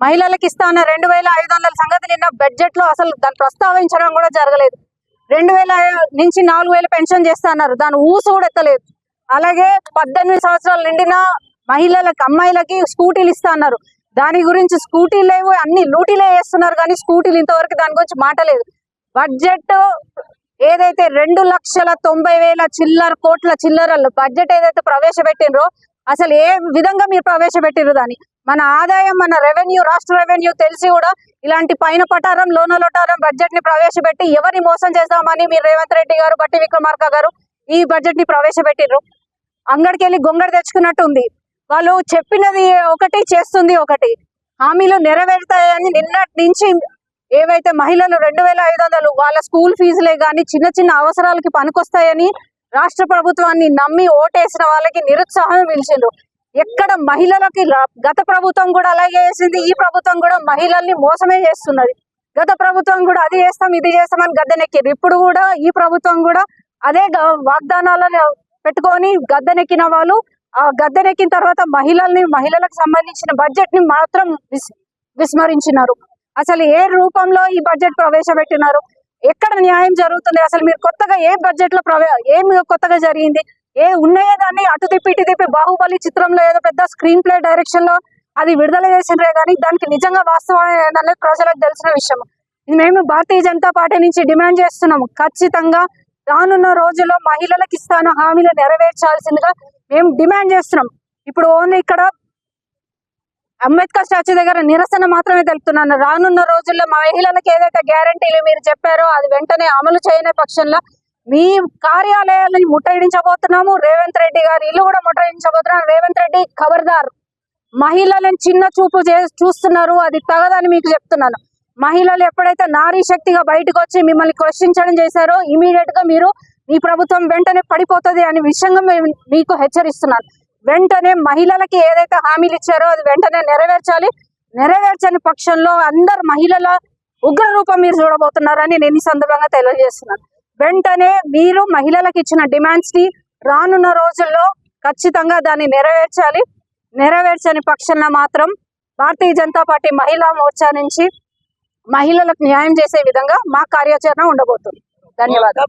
మహిళలకు ఇస్తాన రెండు వేల ఐదు వందల సంగతి నిన్న బడ్జెట్లో అసలు దాన్ని ప్రస్తావించడం కూడా జరగలేదు. రెండు వేల నుంచి నాలుగు వేలు పెన్షన్ చేస్తా అన్నారు. దాని ఊసు కూడా ఎత్తలేదు. అలాగే పద్దెనిమిది సంవత్సరాలు నిండిన మహిళలకు అమ్మాయిలకి స్కూటీలు ఇస్తా అన్నారు. దాని గురించి స్కూటీలు లేవు అన్ని లూటీలే వేస్తున్నారు కానీ స్కూటీలు ఇంతవరకు దాని గురించి మాట లేదు. బడ్జెట్ ఏదైతే రెండు లక్షల తొంభై వేల చిల్లర కోట్ల చిల్లర బడ్జెట్ ఏదైతే ప్రవేశపెట్టినరో అసలు ఏ విధంగా మీరు ప్రవేశపెట్టిరు దాన్ని? మన ఆదాయం మన రెవెన్యూ రాష్ట్ర రెవెన్యూ తెలిసి కూడా ఇలాంటి పైన పటారం లోన లోటారం బడ్జెట్ని ప్రవేశపెట్టి ఎవరిని మోసం చేద్దామని మీరు రేవంత్ రెడ్డి గారు బట్టి విక్రమార్క గారు ఈ బడ్జెట్ని ప్రవేశపెట్టిర్రు. అంగడికి వెళ్ళి గొంగడి తెచ్చుకున్నట్టు ఉంది. వాళ్ళు చెప్పినది ఒకటి చేస్తుంది ఒకటి. హామీలు నెరవేరుతాయని నిన్నటి నుంచి ఏవైతే మహిళలు రెండు వేల ఐదు వందలు వాళ్ళ స్కూల్ ఫీజులే కానీ చిన్న చిన్న అవసరాలకి పనికొస్తాయని రాష్ట్ర ప్రభుత్వాన్ని నమ్మి ఓటేసిన వాళ్ళకి నిరుత్సాహం పిలిచిండ్రు ఎక్కడ మహిళలకి గత ప్రభుత్వం కూడా అలాగే చేసింది ఈ ప్రభుత్వం కూడా మహిళల్ని మోసమే చేస్తున్నది. గత ప్రభుత్వం కూడా అది చేస్తాం ఇది చేస్తామని గద్దెనెక్కిరు ఇప్పుడు కూడా ఈ ప్రభుత్వం కూడా అదే గ- వాగ్దానాలను పెట్టుకొని గద్దెనెక్కిన వాళ్ళు ఆ గద్దెనెక్కిన తర్వాత మహిళల్ని మహిళలకు సంబంధించిన బడ్జెట్ని మాత్రం విస్- విస్మరించినారు. అసలు ఏ రూపంలో ఈ బడ్జెట్ ప్రవేశపెట్టినారు? ఎక్కడ న్యాయం జరుగుతుంది? అసలు మీరు కొత్తగా ఏ బడ్జెట్లో ప్రవే ఏం కొత్తగా జరిగింది? ఏ ఉన్నాయో దాన్ని అటు తిప్పి ఇటు తిప్పి బాహుబలి చిత్రంలో ఏదో పెద్ద స్క్రీన్ ప్లే డైరెక్షన్లో అది విడుదల చేసినరే కానీ దానికి నిజంగా వాస్తవం అనేది ప్రజలకు తెలిసిన విషయం. ఇది మేము భారతీయ జనతా పార్టీ నుంచి డిమాండ్ చేస్తున్నాము. ఖచ్చితంగా రానున్న రోజుల్లో మహిళలకు ఇస్తాన హామీలు నెరవేర్చాల్సిందిగా మేము డిమాండ్ చేస్తున్నాం. ఇప్పుడు ఓన్లీ ఇక్కడ అంబేద్కర్ స్టాచ్యూ దగ్గర నిరసన మాత్రమే తెలుపుతున్నాను రానున్న రోజుల్లో మహిళలకు ఏదైతే గ్యారంటీలు మీరు చెప్పారో అది వెంటనే అమలు చేయని పక్షంలో మీ కార్యాలయాలను ముట్టడించబోతున్నాము. రేవంత్ రెడ్డి గారు ఇల్లు కూడా ముట్టడించబోతున్నాము. రేవంత్ రెడ్డి ఖబర్దారు మహిళలను చిన్న చూపు చే చూస్తున్నారు. అది తగదని మీకు చెప్తున్నాను. మహిళలు ఎప్పుడైతే నారీ శక్తిగా బయటకు వచ్చి మిమ్మల్ని క్వశ్చించడం చేశారో ఇమీడియట్గా మీరు మీ ప్రభుత్వం వెంటనే పడిపోతుంది అనే విషయంగా మేము మీకు హెచ్చరిస్తున్నాను. వెంటనే మహిళలకి ఏదైతే హామీలు ఇచ్చారో అది వెంటనే నెరవేర్చాలి. నెరవేర్చని పక్షంలో అందరు మహిళల ఉగ్ర రూపం మీరు చూడబోతున్నారని నేను ఈ సందర్భంగా తెలియజేస్తున్నాను. వెంటనే మీరు మహిళలకు ఇచ్చిన డిమాండ్స్ని రానున్న రోజుల్లో ఖచ్చితంగా దాన్ని నెరవేర్చాలి. నెరవేర్చని పక్షంలో మాత్రం భారతీయ జనతా పార్టీ మహిళా మోర్చా నుంచి మహిళలకు న్యాయం చేసే విధంగా మా కార్యాచరణ ఉండబోతుంది. ధన్యవాదాలు.